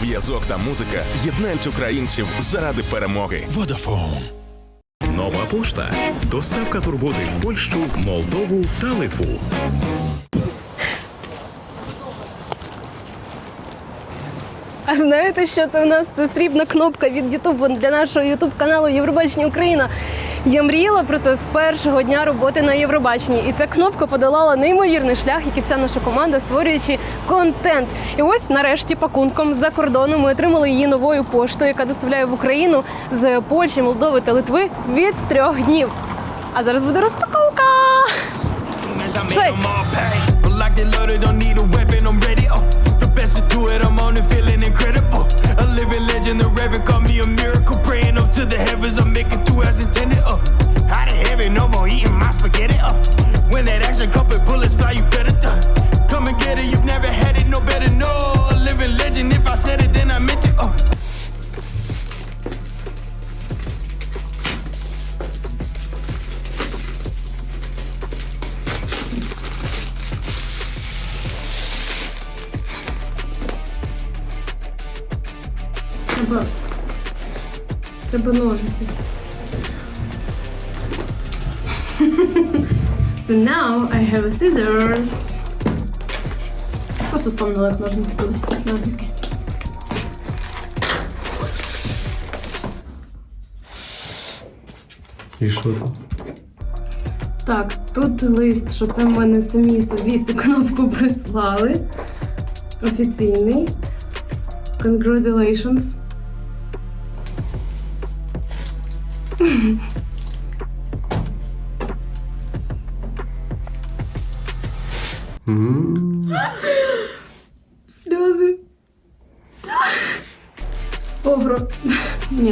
зв'язок та музика єднають українців заради перемоги. Vodafone. Нова пошта. Доставка турботи в Польщу, Молдову та Литву. А знаєте, що це в нас? Це срібна кнопка від YouTube для нашого YouTube каналу Євробачення Україна. Я мріяла про це з першого дня роботи на Євробаченні, і ця кнопка подолала неймовірний шлях, як і вся наша команда, створюючи контент. І ось нарешті пакунком з-за кордону ми отримали її новою поштою, яка доставляє в Україну з Польщі, Молдови та Литви від трьох днів. А зараз буде розпаковка. As best to do it, I'm on and feeling incredible. A living legend, the reverend call me a miracle. Praying up to the heavens, I'm making through as intended. Uh, oh, out of heaven, no more eating my spaghetti. When now I have a scissors. Просто спомнила, як ножниці були на англійській. І що там? Так, тут лист, що це в мене самі собі цю кнопку прислали. Офіційний. Congratulations.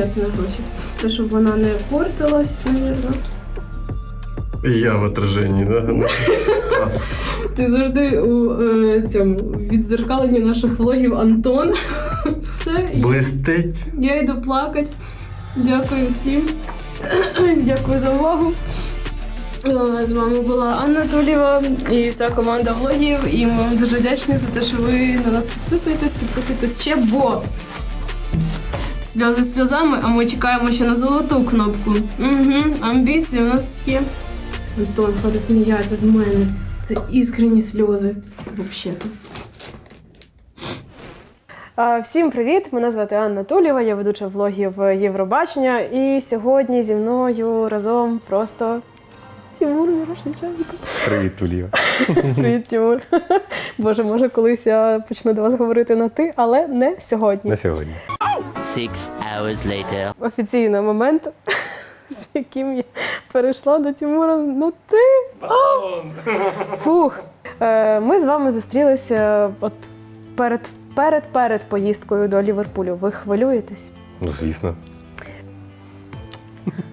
Це не гроші. Це щоб вона не портилась, навірно. І я в отраженні, да? Ну, Клас. Ти завжди у е, цьому відзеркаленні наших влогів Антон. Все, Блистить. я йду плакати. Дякую всім. Дякую за увагу. Е, З вами була Анна Тулєва і вся команда влогів. І ми вам дуже вдячні за те, що ви на нас підписуєтесь, підписуйтесь ще, бо сльози сльозами, а ми чекаємо ще на золоту кнопку. Угу, амбіції у нас є. Антон, хватить сміятися з мене. Це іскренні сльози. Взагалі-то. Всім привіт! Мене звати Анна Тулєва, я ведуча влогів Євробачення. І сьогодні зі мною разом просто Тимур Мірошниченко. Привіт, Тулія. Привіт, Тимур. Боже, може, колись я почну до вас говорити на ти, але не сьогодні. На сьогодні. Six hours later. Офіційно момент, з яким я перейшла до Тимура на ти. А! Фух. Е, Ми з вами зустрілися от перед, перед, перед поїздкою до Ліверпулю. Ви хвилюєтесь? Ну, звісно.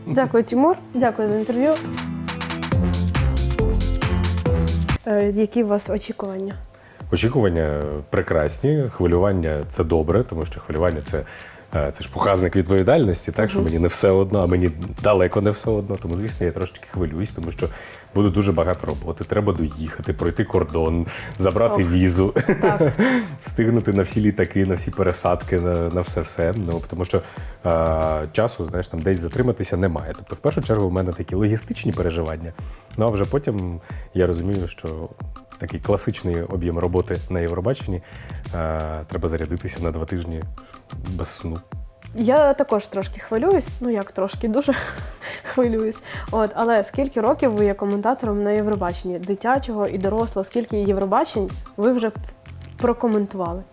Дякую, Тимур. Дякую за інтерв'ю. Е, Які у вас очікування? Очікування прекрасні, хвилювання це добре, тому що хвилювання це, е, це ж показник відповідальності, так що мені не все одно, а мені далеко не все одно. Тому, звісно, я трошечки хвилююсь, тому що буде дуже багато роботи. Треба доїхати, пройти кордон, забрати Ох. візу, Так. встигнути на всі літаки, на всі пересадки, на, на все все. Ну тому що е, часу, знаєш, там десь затриматися немає. Тобто, в першу чергу, в мене такі логістичні переживання. Ну а вже потім я розумію, що такий класичний об'єм роботи на Євробаченні е, треба зарядитися на два тижні без сну. Я також трошки хвилююсь, ну як трошки, дуже хвилююсь. От, але скільки років ви є коментатором на Євробаченні? Дитячого і дорослого, скільки Євробачень ви вже прокоментували?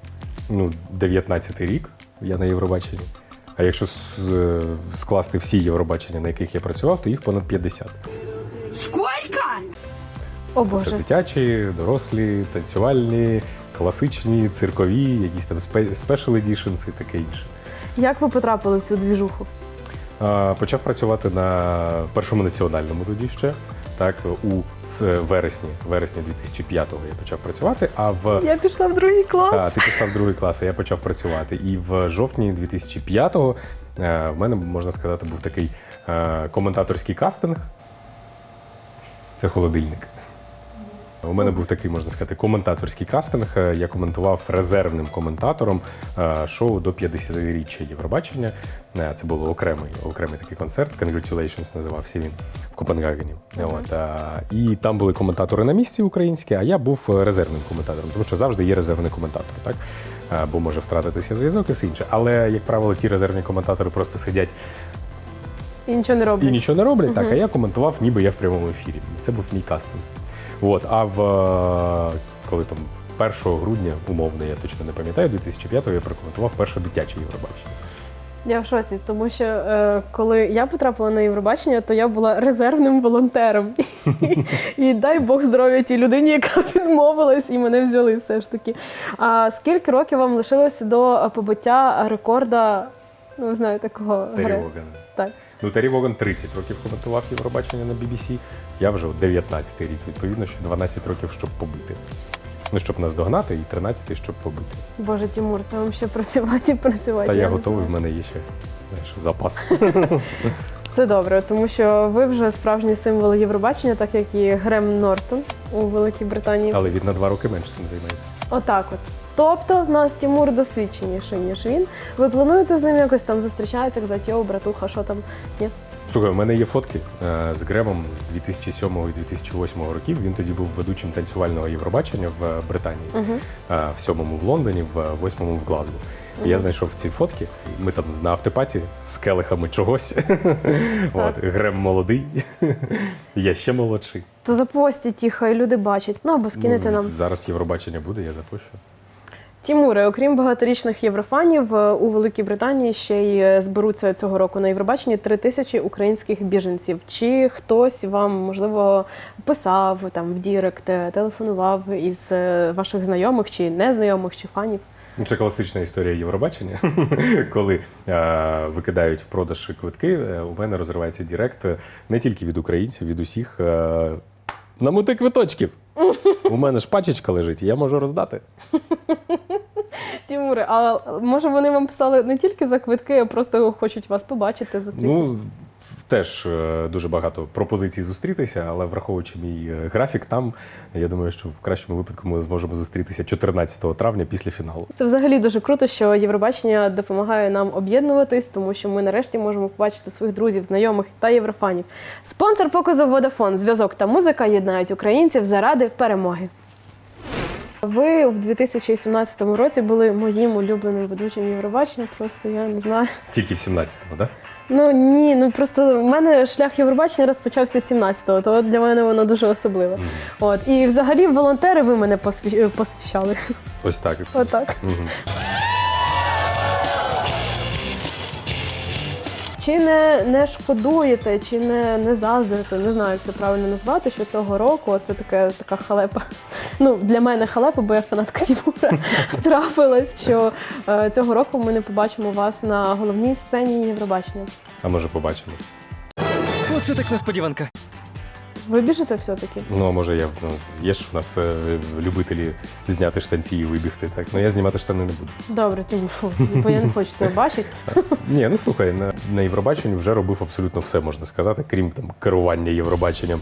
Ну, 19-й рік я на Євробаченні. А якщо е, скласти всі Євробачення, на яких я працював, то їх понад 50. О Це дитячі, дорослі, танцювальні, класичні, циркові, якісь там спе- special editions і таке інше. Як ви потрапили в цю двіжуху? А, Почав працювати на першому національному тоді ще. Так, у з вересні, вересні 2005-го я почав працювати, а в Я пішла в другий клас. та, ти пішла в другий клас, а я почав працювати. І в жовтні 2005-го е, в мене, можна сказати, був такий е, коментаторський кастинг. Це холодильник. У мене був такий, можна сказати, коментаторський кастинг. Е, Я коментував резервним коментатором е, шоу до 50-річчя Євробачення. Е, Це було окремий, окремий такий концерт. Congratulations називався він в Копенгагені. От, і там були коментатори на місці українські, а я був резервним коментатором, тому що завжди є резервний коментатор, так? Бо може втратитися зв'язок і все інше. Але, як правило, ті резервні коментатори просто сидять І нічого не і нічого не роблять, так, а я коментував, ніби я в прямому ефірі. Це був мій кастинг. От, а в е, коли там 1 грудня, умовно, я точно не пам'ятаю, 2005-го я прокоментував перше дитяче Євробачення. Я в шоці, тому що е, коли я потрапила на Євробачення, то я була резервним волонтером. І дай Бог здоров'я тій людині, яка відмовилась і мене взяли все ж таки. А скільки років вам лишилося до побиття рекорда, ну знаєте, такого Террі гри? Воган. Так. Ну, Террі Воган 30 років коментував Євробачення на BBC. Я вже от 19 рік, відповідно, що 12 років, щоб побити. Ну, щоб нас догнати, і 13 щоб побити. Боже, Тимур, це вам ще працювати і працювати. Та я не готовий, в мене є ще знаєш, запас. Це добре, тому що ви вже справжній символ Євробачення, так як і Грем Нортон у Великій Британії. Але він на два роки менше цим займається. Отак от. Тобто в нас Тимур досвідченіший, ніж він. Ви плануєте з ним якось там зустрічатися, казати, йоу, братуха, що там? Ні? Слухай, у мене є фотки е, з Гремом з 2007 і 2008 років. Він тоді був ведучим танцювального Євробачення в Британії, Е, в сьомому в Лондоні, в восьмому в Глазго. Я знайшов ці фотки. Ми там на автопаті з келихами чогось. От, Грем молодий, я ще молодший. То запостіть їх, хай люди бачать. Ну або скинете Ну, нам. Зараз Євробачення буде, я запущу. Тімуре, окрім багаторічних єврофанів, е, у Великій Британії ще й е, зберуться цього року на Євробаченні три тисячі українських біженців. Чи хтось вам можливо писав там в Дірект, е, телефонував із ваших знайомих чи незнайомих, чи фанів? Ну, Це класична історія Євробачення. Коли е, викидають в продаж квитки, у мене розривається Дірект не тільки від українців, від усіх. Е, Намути квиточків. У мене ж пачечка лежить, я можу роздати. Тімуре, а може вони вам писали не тільки за квитки, а просто хочуть вас побачити, зустрітися? Ну, теж е, дуже багато пропозицій зустрітися, але враховуючи мій е, графік там, я думаю, що в кращому випадку ми зможемо зустрітися 14 травня після фіналу. Це взагалі дуже круто, що Євробачення допомагає нам об'єднуватись, тому що ми нарешті можемо побачити своїх друзів, знайомих та єврофанів. Спонсор показу Vodafone. Зв'язок та музика єднають українців заради перемоги. Ви в 2017 році були моїм улюбленим ведучим Євробачення. Просто я не знаю. Тільки в 17-му, так? Ну ні, ну просто в мене шлях Євробачення розпочався 17-го, то для мене воно дуже особливе. От і взагалі волонтери ви мене посві- посвящали. Ось так. Отак. Чи не, не шкодуєте, чи не, не заздрите, не знаю, як це правильно назвати, що цього року це таке, така халепа. Ну, для мене халепа, бо я фанатка Тімура трапилась, що е, цього року ми не побачимо вас на головній сцені Євробачення. А може побачимо. Оце так несподіванка. Ви біжите все-таки? Ну, а може, я ну, є ж у нас е, любителі зняти штанці і вибігти. Так, ну я знімати штани не буду. Добре, Тимур, бо я не хочу цього бачити. Ні, ну слухай, на, на Євробаченні вже робив абсолютно все, можна сказати, крім там керування Євробаченням.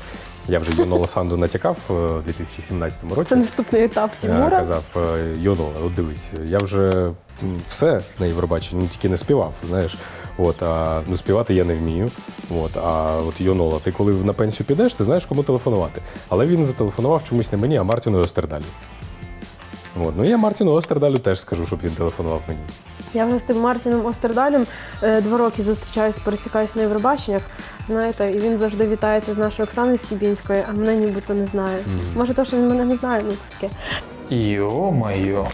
Я вже Йонола Санду натякав е, в 2017 році. Це наступний етап Е, Тимура. Казав е, Йонола, от дивись, я вже все на Євробаченні, ну тільки не співав, знаєш. От, а, ну, співати я не вмію. От, а от Йонола, ти коли на пенсію підеш, ти знаєш, кому телефонувати. Але він зателефонував чомусь не мені, а Мартіну Остердалі. От, ну я Мартіну Остердалю теж скажу, щоб він телефонував мені. Я вже з тим Мартіном Остердалем е, два роки зустрічаюсь, пересікаюсь на Євробаченнях. Знаєте, і він завжди вітається з нашою Оксаною Скібінською, а мене нібито не знає. Може, то, що він мене не знає, ну таке. Йо-моє.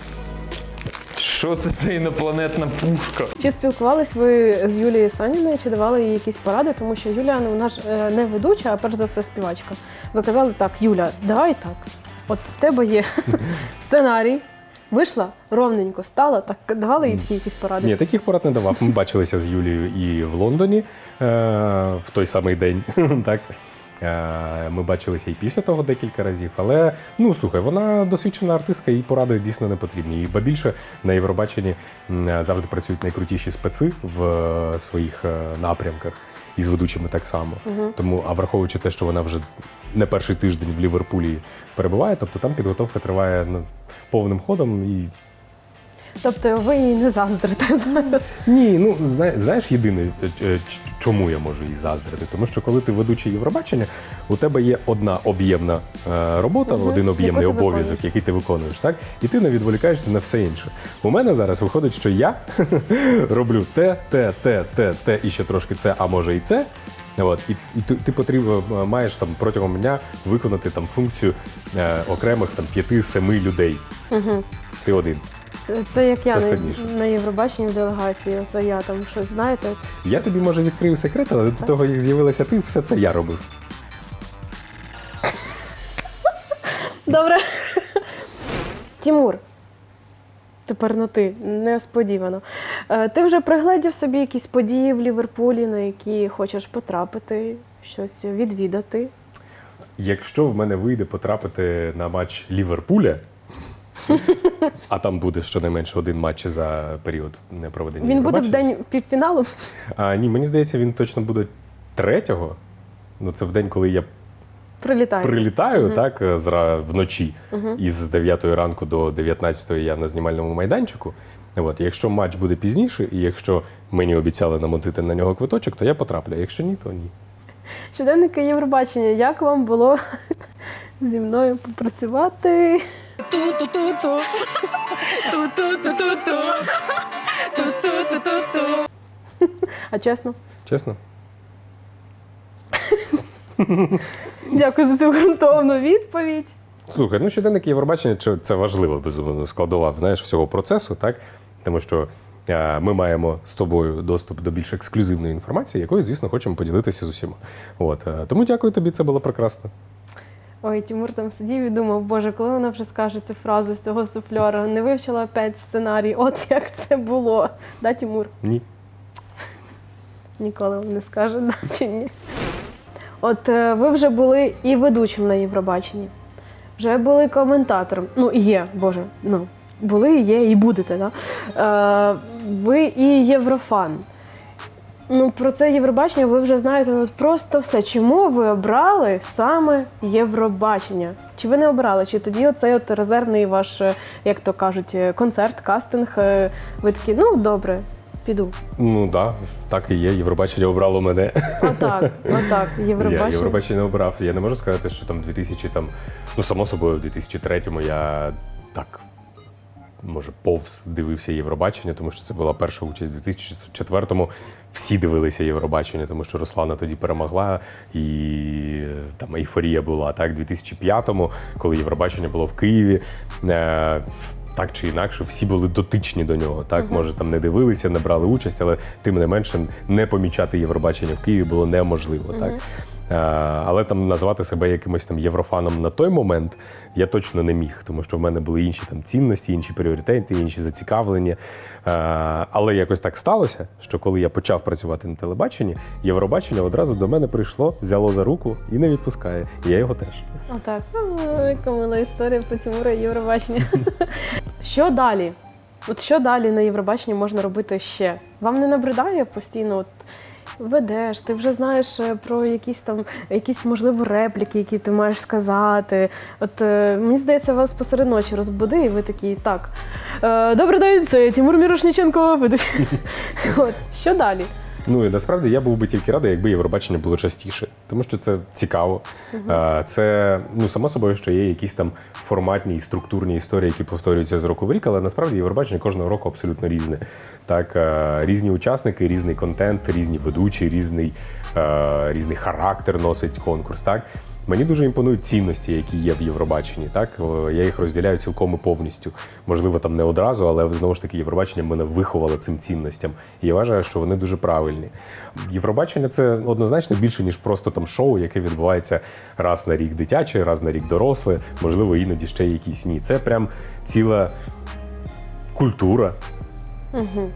Що це за інопланетна пушка? Чи спілкувались ви з Юлією Саніною, чи давали їй якісь поради? Тому що Юлія, ну вона ж е, не ведуча, а перш за все співачка. Ви казали так, Юля, давай так. От в тебе є сценарій. Вийшла ровненько, стала, так давали їй такі якісь поради. Ні, таких порад не давав. Ми бачилися з Юлією і в Лондоні е, в той самий день. так. Е, Ми бачилися і після того декілька разів. Але ну слухай, вона досвідчена артистка, їй поради дійсно не потрібні. І ба більше на Євробаченні завжди працюють найкрутіші специ в е, своїх е, напрямках. і з ведучими так само. Тому, а враховуючи те, що вона вже не перший тиждень в Ліверпулі перебуває, тобто там підготовка триває ну, повним ходом і Тобто ви їй не заздрите зараз. ні, ну знаєш, єдине, е, е, чому я можу їй заздрити? Тому що коли ти ведучий Євробачення, у тебе є одна об'ємна е, робота, Мгм. один об'ємний обов'язок, який ти виконуєш, так? І ти не відволікаєшся на все інше. У мене зараз виходить, що я роблю те, те, те, те, те і ще трошки це, а може і це. От, і, і ти, ти потрібно маєш там протягом дня виконати там функцію е, окремих там п'яти-семи людей. Ти один. Це, це як я Це на, на Євробаченні в делегації. Оце я там щось знаєте. Я тобі може відкрию секрет, але до того, як з'явилася ти, все це я робив. Добре. Тімур. Тепер на ти, несподівано. Е, Ти вже пригледів собі якісь події в Ліверпулі, на які хочеш потрапити, щось відвідати. Якщо в мене вийде потрапити на матч Ліверпуля, а там буде щонайменше один матч за період проведення. Він буде в день півфіналу. А, ні, мені здається, він точно буде третього. Ну, це в день, коли я Прилітає. прилітаю, так, зра вночі. Із 9 ранку до 19 я на знімальному майданчику. От, якщо матч буде пізніше, і якщо мені обіцяли намотити на нього квиточок, то я потраплю. Якщо ні, то ні. Щоденники Євробачення, як вам було зі мною попрацювати? Ту-ту-ту-ту. Ту-ту-ту-ту-ту. Ту-ту-ту-ту-ту. А чесно? Чесно? Дякую за цю ґрунтовну відповідь. Слухай, ну щоденник Євробачення чи- це важлива безумовно складова знаєш, всього процесу, так? Тому що е, ми маємо з тобою доступ до більш ексклюзивної інформації, якою, звісно, хочемо поділитися з усіма. От, е, тому дякую тобі, це було прекрасно. Ой, Тимур там сидів і думав, боже, коли вона вже скаже цю фразу з цього суфльора, не вивчила опять сценарій, от як це було. Да, Тимур? Ні. Ніколи вам не скаже, да чи ні. От е, ви вже були і ведучим на Євробаченні, вже були коментатором. Ну, і є, Боже, ну, були, є і будете, да? Е, ви і єврофан. Ну, про це Євробачення ви вже знаєте от просто все. Чому ви обрали саме Євробачення? Чи ви не обрали? Чи тоді оцей от резервний ваш, е, як то кажуть, е, концерт, кастинг? е, Ви такі, ну добре, піду. Ну так, да, так і є. Євробачення обрало мене. Отак, отак. Я Євробачення. Євробачення обрав. Я не можу сказати, що там 2000, там, ну само собою, в 2003-му я. Може, повз дивився Євробачення, тому що це була перша участь. У 2004-му всі дивилися Євробачення, тому що Руслана тоді перемогла, і е, там ейфорія була. Так, у 2005-му, коли Євробачення було в Києві, е, так чи інакше, всі були дотичні до нього. Так, може, там не дивилися, не брали участь, але тим не менше не помічати Євробачення в Києві було неможливо. Так. Е, Але там назвати себе якимось там єврофаном на той момент я точно не міг, тому що в мене були інші там цінності, інші пріоритети, інші зацікавлення. Е, Але якось так сталося, що коли я почав працювати на телебаченні, Євробачення одразу до мене прийшло, взяло за руку і не відпускає. І я його теж. Отак. Ну, Яка мила історія про Тимура Євробачення. що далі? От що далі на Євробаченні можна робити ще? Вам не набридає постійно? Ведеш, ти вже знаєш е, про якісь там якісь можливо репліки, які ти маєш сказати. От е, мені здається, вас посеред ночі розбуди, і ви такі, так. Е, добрий день, це Тимур Мірошніченко. От, що далі? Ну і насправді я був би тільки радий, якби Євробачення було частіше, тому що це цікаво. Угу. Це ну само собою, що є якісь там форматні і структурні історії, які повторюються з року в рік, але насправді Євробачення кожного року абсолютно різне. Так, різні учасники, різний контент, різні ведучі, різний, різний характер носить конкурс. Так. Мені дуже імпонують цінності, які є в Євробаченні. Так я їх розділяю цілком і повністю. Можливо, там не одразу, але знову ж таки Євробачення мене виховало цим цінностям. І я вважаю, що вони дуже правильні. Євробачення це однозначно більше ніж просто там шоу, яке відбувається раз на рік дитяче, раз на рік доросле, можливо, іноді ще якісь ні. Це прям ціла культура. Угу.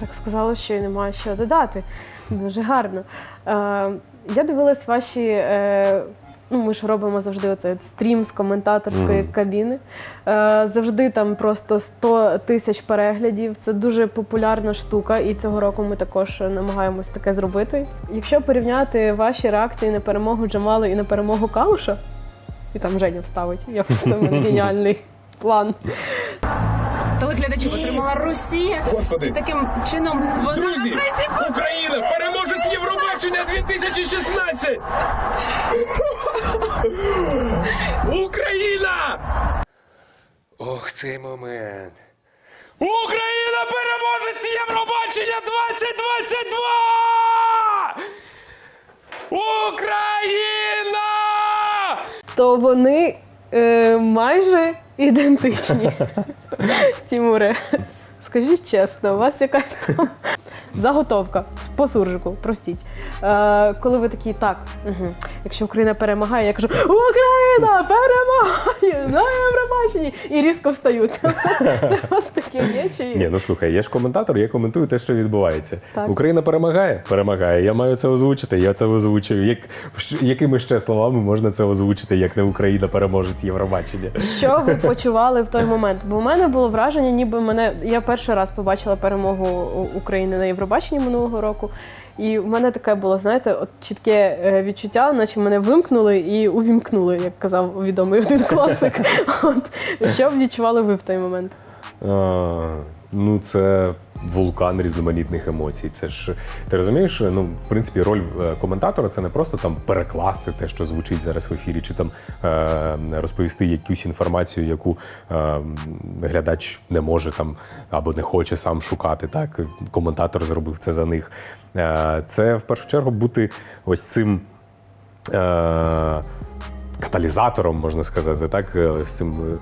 Так сказала, що й немає що додати. Дуже гарно. Е, я дивилась ваші е, Ну, ми ж робимо завжди оцей стрім з коментаторської Мгм. кабіни. Е, завжди там просто 100 тисяч переглядів. Це дуже популярна штука, і цього року ми також намагаємось таке зробити. Якщо порівняти ваші реакції на перемогу Джамали і на перемогу Калуша, і там Женя вставить, я просто мене геніальний план. Телеглядачів отримала Росія. Господи. Таким чином вона Друзі, Україна, переможець Євробачення 2016! Україна! Ох, цей момент. Україна переможець Євробачення 2022! Україна! то вони е, майже ідентичні. Тімуре, скажіть чесно, у вас якась там заготовка по суржику, простіть. Е, коли ви такі, так, угу. якщо Україна перемагає, я кажу, Україна перемагає на Євробаченні! І різко встають. Це у вас таке є чи є? Ні, ну слухай, я ж коментатор, я коментую те, що відбувається. Так. Україна перемагає? Перемагає. Я маю це озвучити, я це озвучую. Як, якими ще словами можна це озвучити, як не Україна переможець Євробачення? Що ви почували в той момент? Бо в мене було враження, ніби мене я перший раз побачила перемогу України на Євробаченні минулого року. І в мене таке було, знаєте, от чітке е, відчуття, наче мене вимкнули і увімкнули, як казав відомий один класик. От що б відчували ви в той момент? Ну, це вулкан різноманітних емоцій. Це ж ти розумієш, ну в принципі, роль е, коментатора це не просто там перекласти те, що звучить зараз в ефірі, чи там е, розповісти якусь інформацію, яку е, глядач не може там або не хоче сам шукати. Так, коментатор зробив це за них. Е, це в першу чергу бути ось цим. Е, Каталізатором можна сказати, так е, з цим е,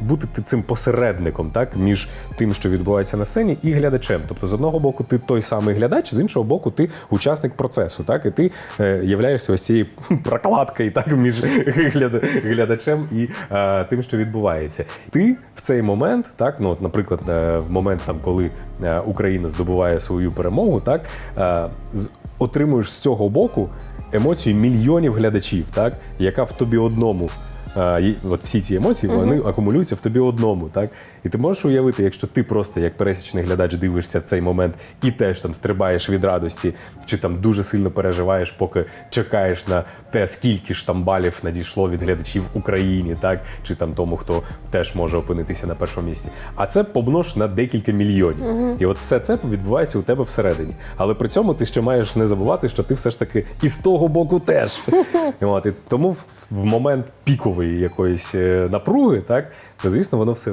бути цим посередником, так між тим, що відбувається на сцені, і глядачем. Тобто, з одного боку, ти той самий глядач, з іншого боку, ти учасник процесу, так і ти е, являєшся ось цією прокладкою так між гляда- глядачем і е, тим, що відбувається. Ти в цей момент, так ну от, наприклад, в момент там, коли Україна здобуває свою перемогу, так отримуєш з цього боку емоцію мільйонів глядачів, так яка в тобі одному. Е, і От всі ці емоції вони акумулюються в тобі одному, так і ти можеш уявити, якщо ти просто як пересічний глядач дивишся цей момент і теж там стрибаєш від радості, чи там дуже сильно переживаєш, поки чекаєш на те, скільки ж там балів надійшло від глядачів в Україні, так чи там тому, хто теж може опинитися на першому місці. А це помнож на декілька мільйонів. І от все це відбувається у тебе всередині. Але при цьому ти ще маєш не забувати, що ти все ж таки і з того боку теж. От, і тому в, момент пікової якоїсь е, напруги, так, то звісно, воно все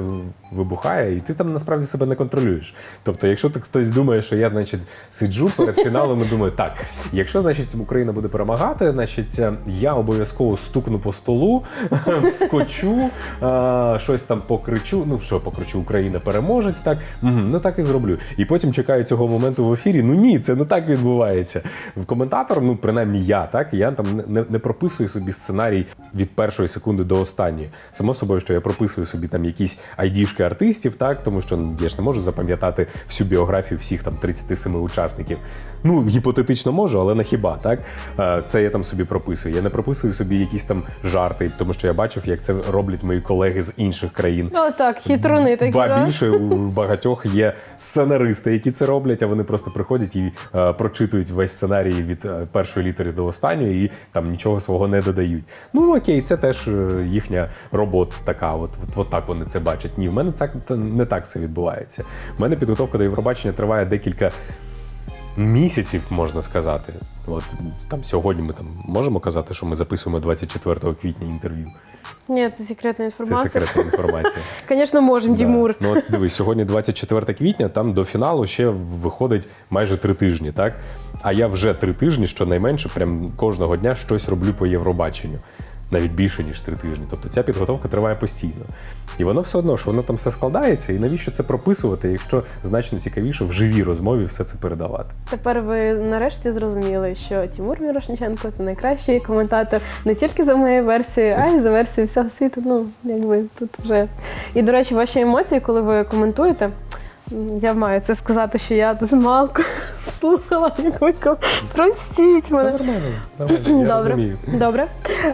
вибухає, і ти там насправді себе не контролюєш. Тобто, якщо ти хтось думає, що я, значить, сиджу перед фіналом і думаю, так, якщо значить Україна буде перемагати, значить е, я обов'язково стукну по столу, скочу, е, щось там покричу. Ну що покричу, Україна переможець, так ну так і зроблю. І потім чекаю цього моменту в ефірі. Ну ні, це не так відбувається. В коментатор, ну принаймні я, так я там не, не прописую собі сценарій від першої секунди до останньої. Само собою, що я прописую собі там якісь айдішки артистів, так тому що ну, я ж не можу запам'ятати всю біографію всіх там 37 учасників. Ну гіпотетично можу, але не хіба так. Е, Це я там собі прописую. Я не прописую собі якісь там жарти, тому що я бачив, як це роблять мої колеги з інших країн. Ну так, хитруни такі. Ба да? більше у багатьох є сценаристи, які це роблять, а вони просто приходять і е, прочитують весь сценарій від е, першої літери до останньої і там нічого свого не додають. Ну окей, це теж їхня робота така. От, от, от так вони це бачать. Ні, в мене це не так це відбувається. У мене підготовка до Євробачення триває декілька. Місяців можна сказати. От там сьогодні ми там можемо казати, що ми записуємо 24 квітня інтерв'ю. Ні, це секретна Це інформація. секретна інформація. Звісно, можемо, Дімур. Ну от дивись, сьогодні 24 квітня, там до фіналу ще виходить майже три тижні, так? А я вже три тижні, щонайменше, прям кожного дня щось роблю по Євробаченню. Навіть більше, ніж три тижні. Тобто ця підготовка триває постійно. І воно все одно, що воно там все складається, і навіщо це прописувати, якщо значно цікавіше в живій розмові все це передавати. Тепер ви нарешті зрозуміли, що Тимур Мірошниченко це найкращий коментатор не тільки за моєю версією, а й за версією всього світу. Ну, якби тут вже. І, до речі, ваші емоції, коли ви коментуєте, я маю це сказати, що я з малку слухала, як ви ком- Простіть Це мене. нормально. нормально, Я Добре. розумію. Добре.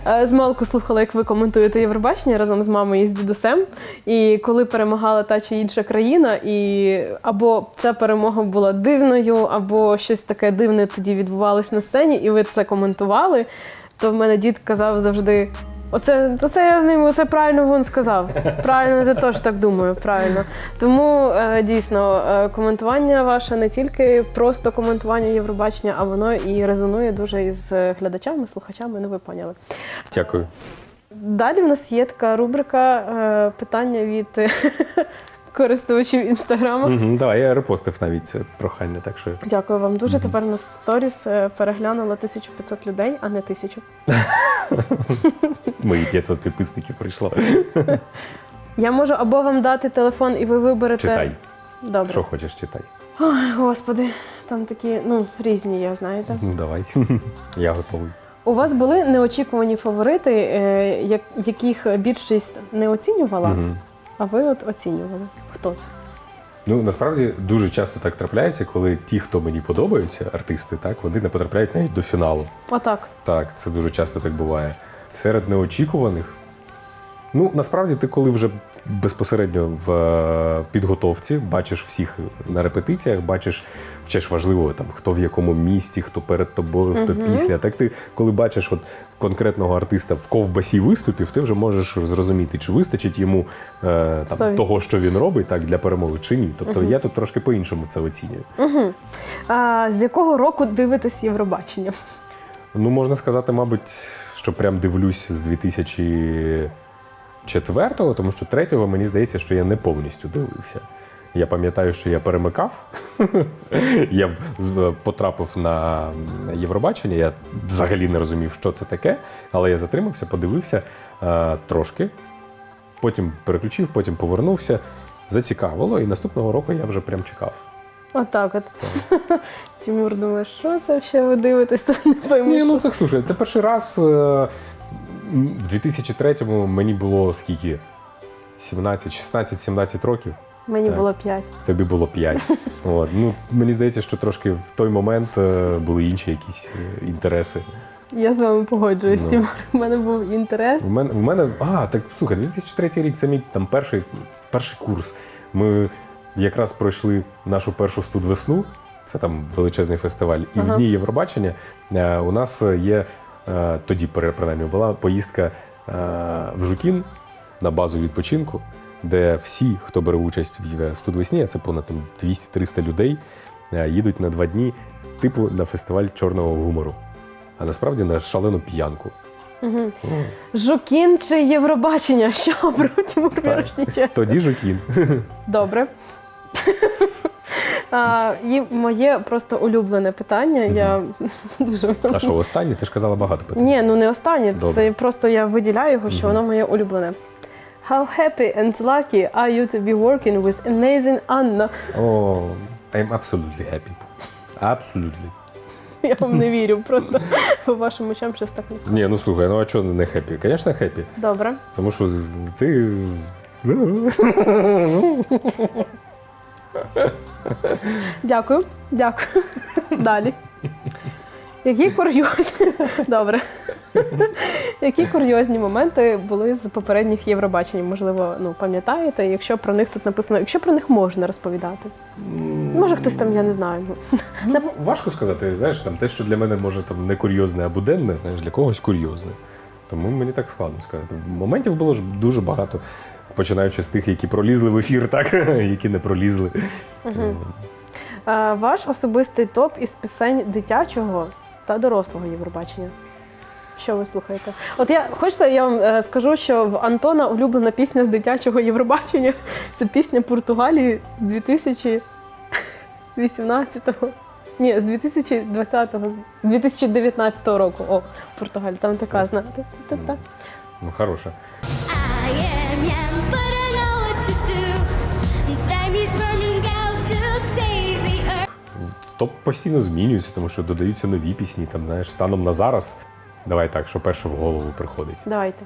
Е, З малку слухала, як ви коментуєте Євробачення разом з мамою і з дідусем. І коли перемагала та чи інша країна, і або ця перемога була дивною, або щось таке дивне тоді відбувалось на сцені, і ви це коментували, то в мене дід казав завжди. Оце, оце я з ним, оце правильно він сказав. Правильно, я теж так думаю. Правильно. Тому е, дійсно е, коментування ваше не тільки просто коментування Євробачення, а воно і резонує дуже із глядачами, слухачами. Ну ви поняли. Дякую. Далі в нас є така рубрика е, питання від користувачів інстаграму. Угу, давай, я репостив навіть це прохання, так що Дякую вам дуже. Тепер у нас сторіс е, переглянуло 1500 людей, а не тисячу. мої 500 підписників прийшло. Я можу або вам дати телефон, і ви виберете. Читай, Добре. що хочеш, читай. Ой, господи, там такі, ну, різні є, знаєте. Ну давай. Я готовий. У вас були неочікувані фаворити, е, яких більшість не оцінювала, Угу. а ви от оцінювали. Хто це? Ну насправді дуже часто так трапляється, коли ті, хто мені подобаються, артисти, так вони не потрапляють навіть до фіналу. А так. Так, це дуже часто так буває. Серед неочікуваних. Ну, насправді, ти коли вже безпосередньо в е, підготовці бачиш всіх на репетиціях, бачиш, вчеш важливо, там, хто в якому місті, хто перед тобою, хто після. Так ти, коли бачиш от, конкретного артиста в ковбасі виступів, ти вже можеш зрозуміти, чи вистачить йому е, там, Совість. того, що він робить, так, для перемоги, чи ні. Тобто я тут трошки по-іншому це оцінюю. А, з якого року дивитесь Євробачення? Ну, можна сказати, мабуть, що прям дивлюсь з 2004-го, тому що третього мені здається, що я не повністю дивився. Я пам'ятаю, що я перемикав. я потрапив на Євробачення. Я взагалі не розумів, що це таке, але я затримався, подивився е, трошки. Потім переключив, потім повернувся. Зацікавило, і наступного року я вже прям чекав. Отак от. Тимур думає, що це ще ви дивитесь, тут не пойму. Ні, ну це слушай, це перший раз. е, В 2003-му мені було скільки? 17, 16, 17 років. Мені так. було 5. Тобі було 5. От. Ну, мені здається, що трошки в той момент е, були інші якісь е, інтереси. Я з вами погоджуюсь. Ну. Тимур. У мене був інтерес. В мене, в мене а, так слухай, 2003 рік це мій там перший, перший курс. Ми якраз пройшли нашу першу студвесну, це там величезний фестиваль. І в дні Євробачення е, у нас є тоді, при- принаймні, була поїздка е, в Жукін на базу відпочинку, де всі, хто бере участь в студвесні, це понад там 200-300 людей, е, їдуть на два дні, типу на фестиваль чорного гумору. А насправді на шалену п'янку. Жукін чи Євробачення? Що обрав Тимур Мірошніченко? Тоді Жукін. Добре. А, і моє просто улюблене питання. Я дуже А що, останнє? Ти ж казала багато питань. ні, ну не останнє. Добре. Це просто я виділяю його, що воно моє улюблене. How happy and lucky are you to be working with amazing Anna? О, I'm absolutely happy. Absolutely. Я вам не вірю, просто по вашим очам щось так не скажу. Ні, ну слухай, ну а чого не happy? Звісно, happy. Добре. Тому що ти. Дякую. Дякую. Далі. Які курйозні. Добре. Які курйозні моменти були з попередніх Євробачень? Можливо, ну пам'ятаєте, якщо про них тут написано, якщо про них можна розповідати. Може, хтось там, я не знаю. ну. Важко сказати, знаєш, там те, що для мене може там не курйозне, а буденне, знаєш, для когось курйозне. Тому мені так складно сказати. Моментів було ж дуже багато, починаючи з тих, які пролізли в ефір, так, які не пролізли. Е, Ваш особистий топ із пісень дитячого та дорослого Євробачення. Що ви слухаєте? От я хочете, я вам е, скажу, що в Антона улюблена пісня з дитячого Євробачення це пісня Португалії з 2018-го. Ні, з 2020-го, з 2019 року. О, Португалія, там така, знаєте. Ну, хороше. то постійно змінюється, тому що додаються нові пісні. Там знаєш, станом на зараз. Давай так, що перше в голову приходить. Давайте.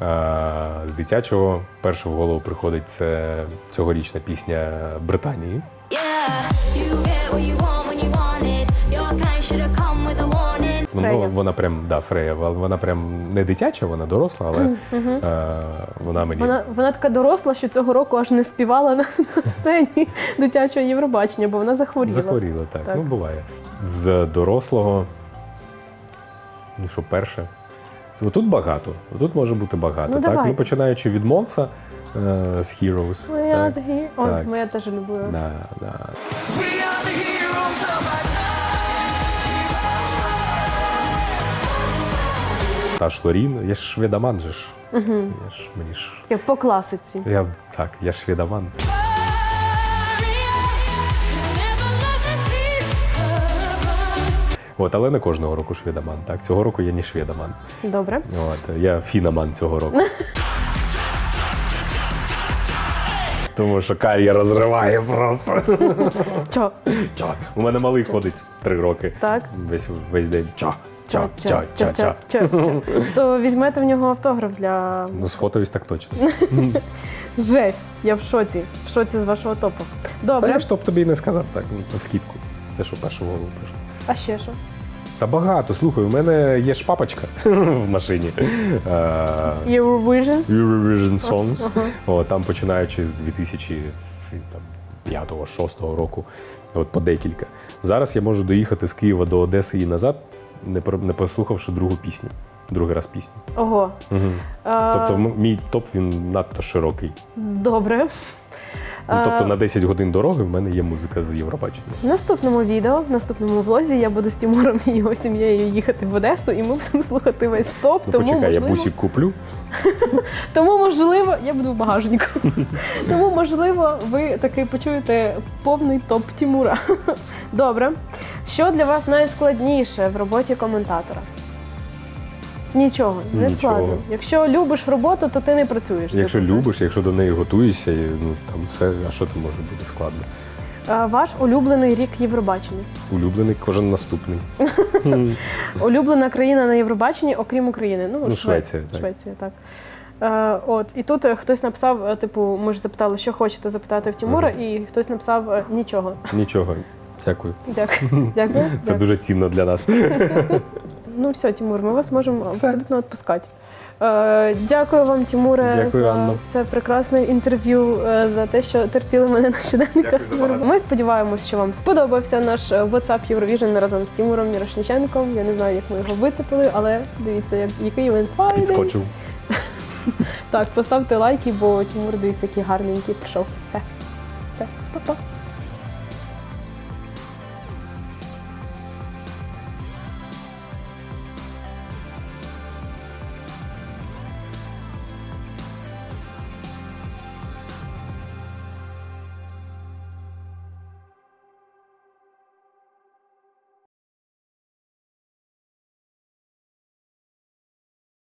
А, З дитячого перше в голову приходить це цьогорічна пісня Британії. Yeah, you get what you want when you want it. Your kind should have come with a warning. Ну, вона прям, да, Фрея, вона прям не дитяча, вона доросла, але е, вона мені. Вона, вона така доросла, що цього року аж не співала на, на сцені дитячого Євробачення, бо вона захворіла. Захворіла, так. Так. Ну, буває. З дорослого. Ну, що перше. Тут багато. Тут може бути багато. Ну, так? давай. Ну, починаючи від Монса е, з Heroes. Моя так. Ой, Так. моя теж люблю. Да, да. Та ж Лорін, я ж шведоман же ж. Я ж мені ж. Я по класиці. Я так, я ж шведоман. От, але не кожного року шведоман. Так, цього року я не шведоман. Добре. От, я фіноман цього року. Тому що кар'єр розриває просто. Чо? Ча. У мене малий ходить три роки. Так. Весь весь день. Ча. Ча, ча, ча, ча. То візьмете в нього автограф для Ну, сфотовись так точно. жесть. Я в шоці. В шоці з вашого топу. Та Добре. я ж топ тобі і не сказав так, ну, під скидку. Те, що першу голову прийшло. А ще що? Та багато. Слухай, у мене є ж папочка в машині. Е, Eurovision? Eurovision Songs. О, там починаючи з 2005-2006 року, от по декілька. Зараз я можу доїхати з Києва до Одеси і назад, не, про- не послухавши другу пісню. Другий раз пісню. Ого. Угу. А, Тобто мій топ він надто широкий. Добре. Ну, тобто на 10 годин дороги в мене є музика з Євробачення. В наступному відео, в наступному влозі я буду з Тимуром і його сім'єю їхати в Одесу, і ми будемо слухати весь топ. Ну, тому, почекай, я можливо, бусик куплю. тому можливо, я буду в багажнику. тому можливо, ви таки почуєте повний топ Тимура. Добре. Що для вас найскладніше в роботі коментатора? Нічого, не Нічого. складно. Якщо любиш роботу, то ти не працюєш. Якщо любиш, якщо до неї готуєшся, і, ну там все, а що там може бути складно? А, Ваш улюблений рік Євробачення. Улюблений кожен наступний. Улюблена країна на Євробаченні, окрім України. Ну, Ну, Швеція, так. Швеція, так. Е, от, і тут е, хтось написав, е, типу, ми ж запитали, що хочете запитати в Тимура, і хтось написав е, нічого. Нічого. Дякую. Дякую. Дякую. Це Дякую. дуже цінно для нас. Ну все, Тимур, ми вас можемо абсолютно відпускати. Е, дякую вам, Тимуре, Дякую, за Анна. це прекрасне інтерв'ю, е, за те, що терпіли мене на щоденниках. Дякую за багато. Ми сподіваємось, що вам сподобався наш е, WhatsApp Eurovision разом з Тимуром Мірошниченком. Я не знаю, як ми його вицепили, але дивіться, як, який він файний. Підскочив. Так, поставте лайки, бо Тимур, дивіться, який гарненький прийшов. Все. Все, па-па.